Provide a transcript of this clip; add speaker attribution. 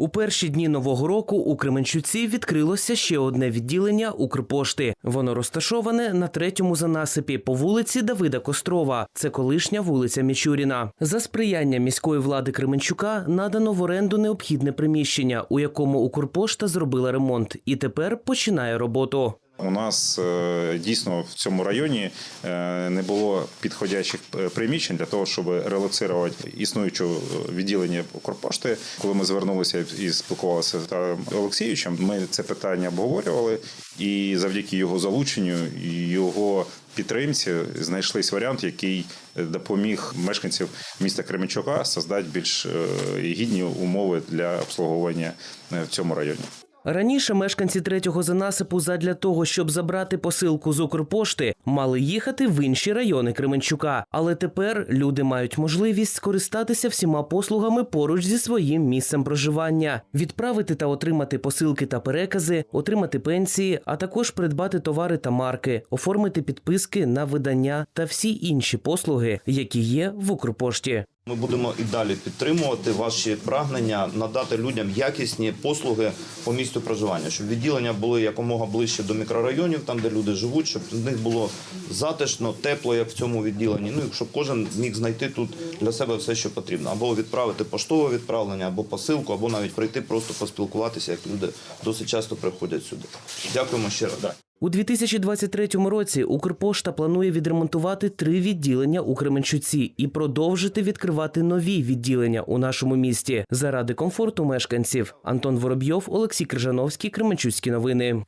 Speaker 1: У перші дні нового року у Кременчуці відкрилося ще одне відділення Укрпошти. Воно розташоване на третьому занасипі по вулиці Давида Кострова. Це колишня вулиця Мічуріна. За сприяння міської влади Кременчука надано в оренду необхідне приміщення, у якому Укрпошта зробила ремонт, і тепер починає роботу.
Speaker 2: У нас е, дійсно в цьому районі е, не було підходячих е, приміщень для того, щоб релоцирувати існуюче відділення Укрпошти. Коли ми звернулися і спілкувалися з Олексійовичем, ми це питання обговорювали, і завдяки його залученню і його підтримці знайшлись варіант, який допоміг мешканців міста Кременчука создати більш гідні умови для обслуговування в цьому районі.
Speaker 1: Раніше мешканці третього занасипу задля того, щоб забрати посилку з Укрпошти, мали їхати в інші райони Кременчука. Але тепер люди мають можливість скористатися всіма послугами поруч зі своїм місцем проживання, відправити та отримати посилки та перекази, отримати пенсії, а також придбати товари та марки, оформити підписки на видання та всі інші послуги, які є в Укрпошті.
Speaker 3: Ми будемо і далі підтримувати ваші прагнення надати людям якісні послуги по місту проживання, щоб відділення були якомога ближче до мікрорайонів, там де люди живуть, щоб в них було затишно, тепло, як в цьому відділенні. Ну і щоб кожен міг знайти тут для себе все, що потрібно, або відправити поштове відправлення, або посилку, або навіть прийти просто поспілкуватися, як люди досить часто приходять сюди. Дякуємо ще раз.
Speaker 1: У 2023 році Укрпошта планує відремонтувати три відділення у Кременчуці і продовжити відкривати нові відділення у нашому місті заради комфорту мешканців. Антон Воробйов, Олексій Крижановський, Кременчуцькі новини.